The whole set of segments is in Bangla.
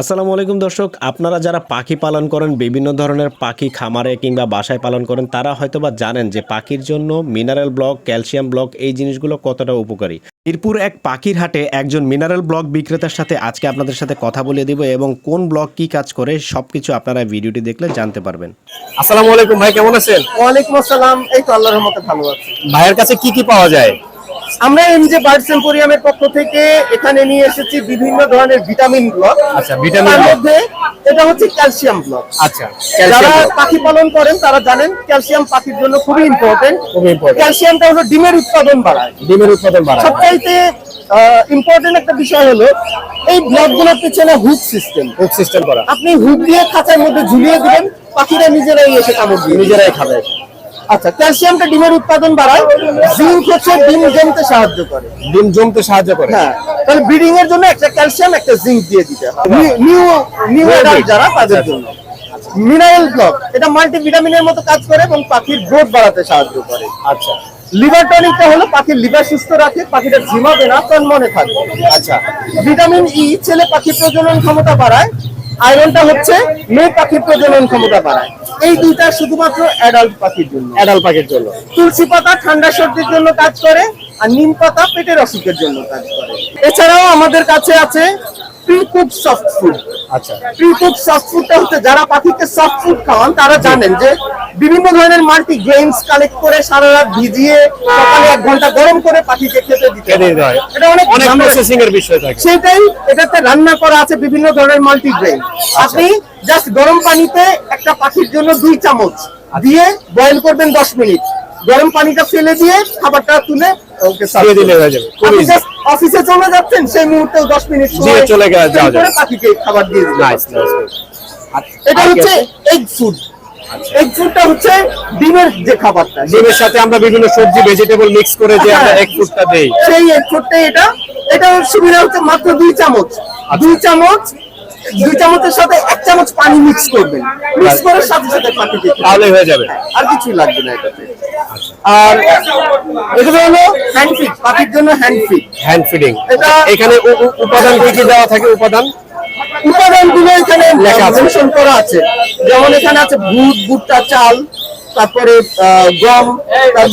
আসসালামু আলাইকুম দর্শক আপনারা যারা পাখি পালন করেন বিভিন্ন ধরনের পাখি খামারে কিংবা বাসায় পালন করেন তারা হয়তোবা জানেন যে পাখির জন্য মিনারেল ব্লক ক্যালসিয়াম ব্লক এই জিনিসগুলো কতটা উপকারী। মিরপুর এক পাখির হাটে একজন মিনারেল ব্লক বিক্রেতার সাথে আজকে আপনাদের সাথে কথা বলে দিব এবং কোন ব্লক কি কাজ করে সবকিছু আপনারা ভিডিওটি দেখলে জানতে পারবেন। আসসালামু আলাইকুম ভাই কেমন আছেন? ওয়ালাইকুম আসসালাম এই তো আল্লাহর রহমতে ভালো আছি। ভাইয়ের কাছে কি কি পাওয়া যায়? আমরা এমজে বার্ডস এম্পোরিয়ামের পক্ষ থেকে এখানে নিয়ে এসেছি বিভিন্ন ধরনের ভিটামিন ব্লক। আচ্ছা, ভিটামিন মধ্যে এটা হচ্ছে ক্যালসিয়াম ব্লক। আচ্ছা যারা পাখি পালন করেন তারা জানেন ক্যালসিয়াম পাখির জন্য খুবই ইম্পর্টেন্ট খুবই important। ক্যালসিয়ামটা হলো ডিমের উৎপাদন বাড়ায়। ডিমের উৎপাদন বাড়ায়। সবচাইতে ইম্পর্টেন্ট একটা বিষয় হলো এই ব্লকগুলোর পিছনে হুক সিস্টেম। ফুড সিস্টেম করা। আপনি হুক দিয়ে খাঁচার মধ্যে ঝুলিয়ে দিবেন পাখিরা নিজেরাই এসে কামড় দিয়ে নিজেরাই খাবে। আচ্ছা ক্যালসিয়ামটা ডিমের উৎপাদন বাড়ায় জিঙ্ক হচ্ছে ডিম জমতে সাহায্য করে। ডিম জমতে সাহায্য করে। হ্যাঁ তাহলে ব্রিডিং এর জন্য একটা ক্যালসিয়াম একটা জিঙ্ক দিয়ে দিতে নিউ নিউ অ্যাডাল্ট যারা তাদের জন্য। মিনারেল ব্লক এটা মাল্টি ভিটামিনের মতো কাজ করে এবং পাখির গ্রোথ বাড়াতে সাহায্য করে। আচ্ছা। লিভার টনিকটা হলো পাখির লিভার সুস্থ রাখে পাখিটা ঝিমাবে না তন মনে থাকবে আচ্ছা। ভিটামিন ই ছেলে পাখির প্রজনন ক্ষমতা বাড়ায় আয়রনটা হচ্ছে মেয়ে পাখির প্রজনন ক্ষমতা বাড়ায়। এই দুইটা শুধুমাত্র অ্যাডাল্ট পাখির জন্য। অ্যাডাল্ট পাখির জন্য। তুলসী পাতা ঠান্ডা সর্দির জন্য কাজ করে আর নিম পাতা পেটের অসুখের জন্য কাজ করে। এছাড়াও আমাদের কাছে আছে প্রি কুক সফট ফুড আচ্ছা। প্রি কুক সফট ফুডটা হচ্ছে যারা পাখিকে সফট ফুড খাওয়ান তারা জানেন যে বিভিন্ন ধরনের মাল্টি গ্রেইনস কালেক্ট করে সারা রাত ভিজিয়ে সকালে এক ঘণ্টা গরম করে পাখিকে খেতে দিতে হয়। এটা অনেক অনেক প্রসেসিং এর বিষয় থাকে। সেটাই এটাতে রান্না করা আছে বিভিন্ন ধরনের মাল্টি গ্রেন আপনি জাস্ট গরম পানিতে একটা পাখির জন্য দুই চামচ দিয়ে বয়েল করবেন দশ মিনিট। গরম পানিটা ফেলে দিয়ে খাবারটা তুলে ওকে দিয়ে দিলে হয়ে যাবে। খুবই easy। অফিসে চলে যাচ্ছেন সেই মুহূর্তে দশ মিনিট সময় দিয়ে চলে গেলে যাওয়া যাবে। পাখিকে খাবার দিয়ে দিতে নাইস নাইস এটা হচ্ছে এগ ফুড এগ ফুডটা হচ্ছে ডিমের যে খাবারটা। ডিমের সাথে আমরা বিভিন্ন সবজি ভেজিটেবল মিক্স করে যে আমরা। এক ফুডটা দেই। সেই এক ফুটটা এটা এটা সুবিধা হচ্ছে মাত্র দুই চামচ। দুই চামচ দুই চামচের সাথে এক চামচ পানি মিক্স করবেন। মিক্স করে সাথে সাথে দিতে তাহলে হয়ে যাবে। আর লাগবে না এটাতে। আর এগুলো হলো হ্যান্ড ফিড পাখির জন্য হ্যান্ড ফিড হ্যান্ড ফিডিং এটা- এখানে উপাদান কি কি দেওয়া থাকে উপাদান? উপাদানগুলো এখানে মেনশন করা আছে। যেমন এখানে আছে ভুট ভুট্টা চাল তারপরে গম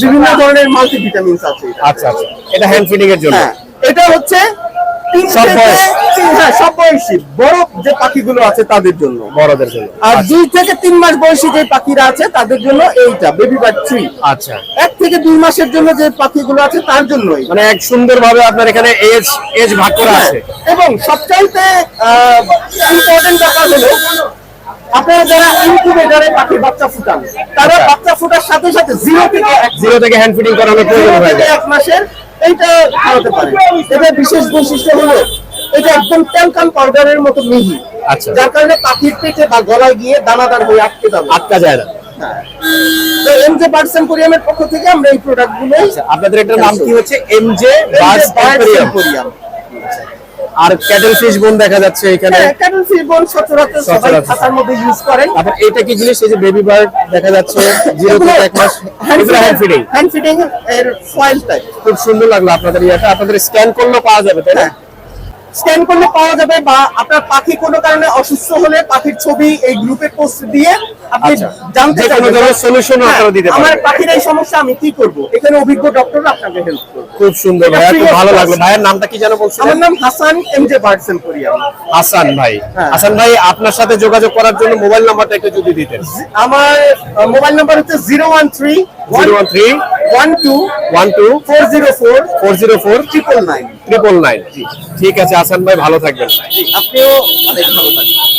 বিভিন্ন ধরনের মাল্টিভিটামিনস আছে আচ্ছা আচ্ছা। এটা হ্যান্ড ফিডিং এর জন্য। হ্যাঁ। এটা হচ্ছে তিন সব বয়স। তিন- হ্যাঁ সব বয়সী। বড় যে পাখিগুলো আছে তাদের জন্য বড়দের জন্য। আর দুই থেকে তিন মাস বয়সী যে পাখিরা আছে তাদের জন্য এইটা বেবি বার্ড থ্রি আচ্ছা। এক থেকে দুই মাসের জন্য যে পাখিগুলো আছে তার জন্যই। মানে এক সুন্দর আপনার এখানে এজ এজ ভাগ করা আছে। এবং সবচাইতে ইম্পর্টেন্ট ব্যাপার হলো আপনারা যারা ইনকিউবেটরে পাখির বাচ্চা ফুটান তারা আচ্ছা। বাচ্চা ফুটার সাথে সাথে জিরো থেকে জিরো থেকে হ্যান্ড ফিডিং করানোর প্রয়োজন হয়ে যায় এক মাসের এইটা খাওয়াতে পারে এটা বিশেষ বৈশিষ্ট্য হলো এটা একদম ক্যালকান পাউডারের মতো মিহি। আচ্ছা। যার কারণে পাখির পেটে বা গলায় গিয়ে দানাদার হয়ে আটকে যাবে। আটকা যায় না। তো এম জে বার্ডস এম্পোরিয়ামের পক্ষ থেকে আমরা এই প্রোডাক্ট আপনাদের এটার নাম কি হচ্ছে? এমজে বার্ডস অ্যাকুয়ারিয়াম আর ক্যাটেল ফিশ বোন দেখা যাচ্ছে এখানে। ক্যাটল ফিবন সচরাচর সবাই খাতার মধ্যে ইউজ করেন। তারপর এটা কি জিনিস? এই যে বেবি বার্ড দেখা যাচ্ছে জিরো থেকে এক মাস হ্যান্ড ফিডিং হ্যান্ড ফিডিং এর ফয়েল টাইপ খুব সুন্দর লাগল আপনাদের ইয়েটা। আপনাদের স্ক্যান করলেও পাওয়া যাবে তাই না? স্ক্যান করলে পাওয়া যাবে বা আপনার পাখি কোনো কারণে অসুস্থ হলে পাখির ছবি এই গ্রুপে পোস্ট দিয়ে আপনি আচ্ছা। জানতে চাইবেন ও হ্যাঁ, আপনারা দিতে আমার পাখির এই সমস্যা আমি কি করব? এখানে অভিজ্ঞ ডক্টর আপনাকে হেল্প করবে। খুব সুন্দর free খুব ভালো লাগল। ভাইয়ের নামটা কি যেন বলছিলেন? আমার নাম Hasan M J birds emporium Hasan ভাই। হ্যাঁ। হাসান ভাই আপনার সাথে যোগাযোগ করার জন্য মোবাইল নাম্বারটা একটু যদি দিতেন। আমার মোবাইল নাম্বার হচ্ছে zero one three zero one two one two four zero four four zero four triple nine triple nine ঠিক আছে আসান ভাই ভালো থাকবেন। আপনিও অনেক ভালো থাকবেন।